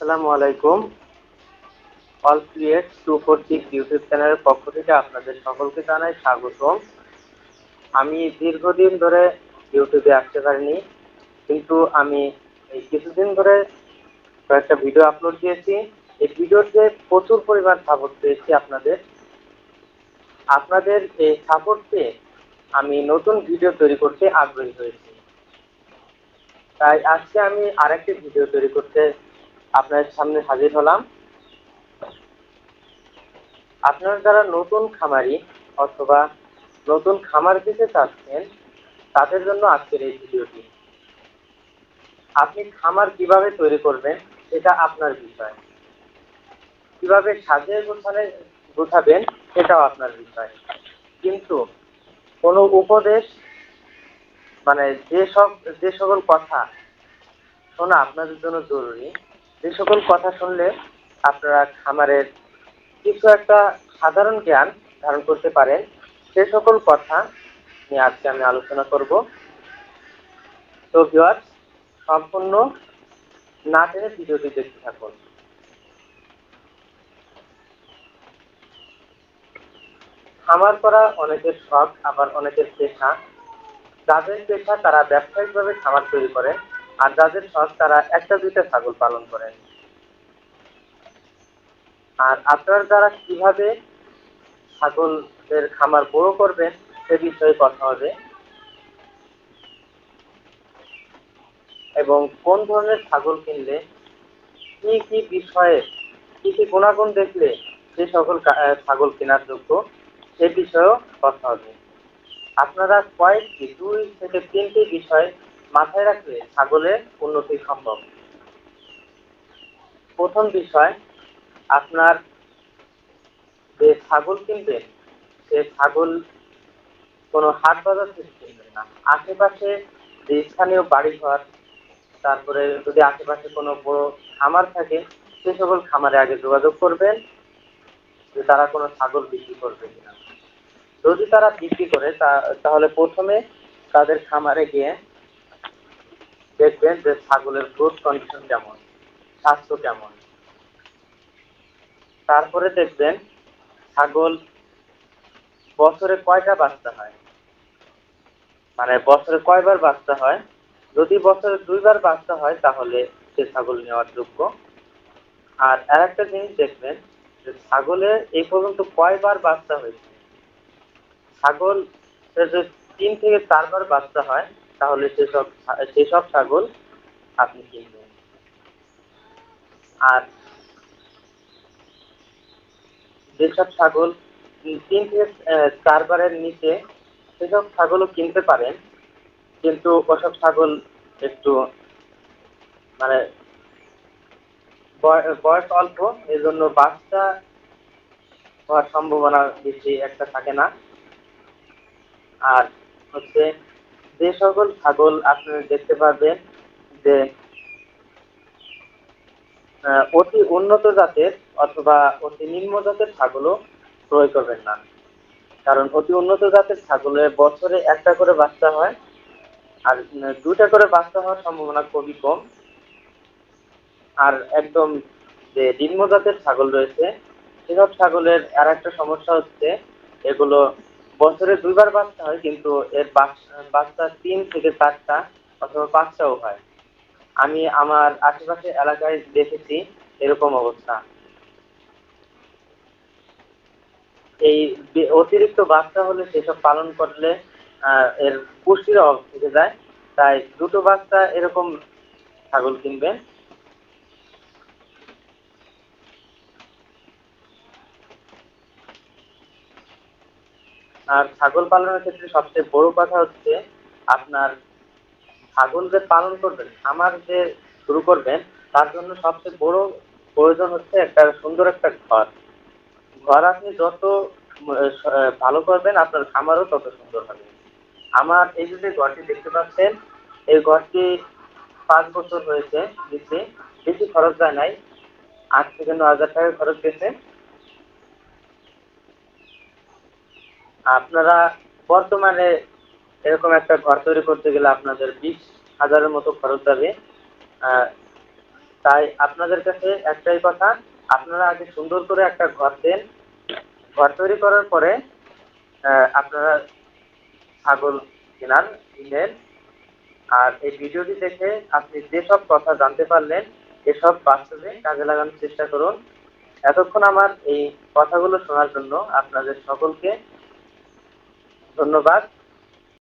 আসসালামু আলাইকুম। All create two four six YouTube চ্যানেলের পক্ষ থেকে আপনাদের সকলকে জানাই স্বাগতম। আমি দীর্ঘদিন ধরে ইউটিউবে আসতে পারিনি, কিন্তু আমি এই কিছুদিন ধরে কয়েকটা ভিডিও আপলোড দিয়েছি। এই ভিডিওতে প্রচুর পরিমাণ সাপোর্ট পেয়েছি আপনাদের। আপনাদের এই সাপোর্ট পেয়ে আমি নতুন ভিডিও তৈরি করতে আগ্রহী হয়েছি। তাই আজকে আমি আরেকটি ভিডিও তৈরি করতে আপনাদের সামনে হাজির হলাম। আপনারা যারা নতুন খামারি অথবা নতুন খামার দিতে চাচ্ছেন, তাদের জন্য আজকের এই ভিডিওটি। আপনি খামার কীভাবে তৈরি করবেন, সেটা আপনার বিষয়। কীভাবে সাজিয়ে গোছানে গোছাবেন, সেটাও আপনার বিষয়। কিন্তু কোনো উপদেশ মানে যে সব, যে সকল কথা শোনা আপনাদের জন্য জরুরি যে সকল কথা শুনলে আপনারা খামারের কিছু একটা সাধারণ জ্ঞান ধারণ করতে পারেন। সে সকল কথা নিয়ে আজকে আমি আলোচনা করব। তো ভিউয়ার্স সম্পূর্ণ না টেনে ভিডিওটি দেখতে থাকুন। খামার করা অনেকের শখ, আবার অনেকের পেশা। যাদের পেশা তারা ব্যবসায়িকভাবে খামার তৈরি করেন আর যাদের শখ তারা একটা দুইটা ছাগল পালন করেন। আর আপনার দ্বারা কীভাবে ছাগলের খামার বড় করবেন, সে বিষয়ে কথা হবে। এবং কোন ধরনের ছাগল কিনলে, কি কি বিষয়ে, কি কি গুণাগুণ দেখলে যে সকল ছাগল কেনার যোগ্য, সে বিষয়েও কথা হবে। আপনারা কয়েকটি, দুই থেকে তিনটি বিষয় মাথায় রাখলে ছাগলের উন্নতি সম্ভব। প্রথম বিষয়, আপনার যে ছাগল কিনবেন, সে ছাগল কোনো হাট বাজার থেকে কিনবেন না। আশেপাশে যে স্থানীয় বাড়িঘর, তারপরে যদি আশেপাশে কোনো বড় খামার থাকে, সে সকল খামারে আগে যোগাযোগ করবেন যে তারা কোনো ছাগল বিক্রি করবে কিনা। যদি তারা বিক্রি করে তাহলে প্রথমে তাদের খামারে গিয়ে দেখবেন যে ছাগলের গ্রোথ কন্ডিশন কেমন, স্বাস্থ্য কেমন। তারপরে দেখবেন ছাগল বছরে কয়টা বাচ্চা হয়? মানে বছরে কয়বার বাচ্চা হয়? যদি বছরে দুইবার বাচ্চা হয়, তাহলে সে ছাগল নেওয়ার যোগ্য। আর আর একটা জিনিস দেখবেন যে ছাগলের এই পর্যন্ত কয়বার বাচ্চা হয়েছে? ছাগল তিন থেকে চারবার বাচ্চা হয় তাহলে সেসব সেসব ছাগল আপনি কিনবেন। আর যেসব ছাগল তিন থেকে চারবারের নিচে সেসব ছাগলও কিনতে পারেন, কিন্তু ওসব ছাগল একটু মানে বয়- বয়স অল্প এই জন্য বাচ্চা হওয়ার সম্ভাবনা বেশি একটা থাকে না। আর হচ্ছে যে সকল ছাগল আপনি দেখতে পাবেন যে অতি উন্নত জাতের অথবা অতি নিম্ন জাতের ছাগলও ক্রয় করবেন না। কারণ অতি উন্নত জাতের ছাগলের বছরে একটা করে বাচ্চা হয় আর দুটা করে বাচ্চা হওয়ার সম্ভাবনা খুবই কম। আর একদম যে নিম্ন জাতের ছাগল রয়েছে, সেসব ছাগলের আর একটা সমস্যা হচ্ছে, এগুলো বছরে দুইবার বাচ্চা হয়, কিন্তু এর বাচ্চা তিন থেকে চারটা অথবা পাঁচটাও হয়। আমি আমার আশেপাশে এলাকায় দেখেছি এরকম অবস্থা। এই অতিরিক্ত বাচ্চা হলে সেসব পালন করলে এর পুষ্টির অভাব থেকে যায়। তাই দুটো বাচ্চা এরকম ছাগল কিনবেন। আর ছাগল পালনের ক্ষেত্রে সবচেয়ে বড় কথা হচ্ছে আপনার ছাগল যে পালন করবেন, খামার যে শুরু করবেন, তার জন্য সবচেয়ে বড় প্রয়োজন হচ্ছে একটা সুন্দর একটা ঘর। ঘর আপনি যত ভালো করবেন, আপনার খামারও তত সুন্দর হবে। আমার এই যে ঘরটি দেখতে পাচ্ছেন, এই ঘরটি পাঁচ বছর হয়েছে দিচ্ছি বেশি খরচ যায় নাই। আট থেকে ন হাজার টাকা খরচ গেছে। আপনারা বর্তমানে এরকম একটা ঘর তৈরি করতে গেলে আপনাদের বিশ হাজারের মতো খরচ যাবে। তাই আপনাদের কাছে একটাই কথা, আপনারা আগে সুন্দর করে একটা ঘর দেন। ঘর তৈরি করার পরে আপনারা ছাগল কেনার কিনেন। আর এই ভিডিওটি দেখে আপনি যেসব কথা জানতে পারলেন, এসব বাস্তবে কাজে লাগানোর চেষ্টা করুন। এতক্ষণ আমার এই কথাগুলো শোনার জন্য আপনাদের সকলকে ধন্যবাদ।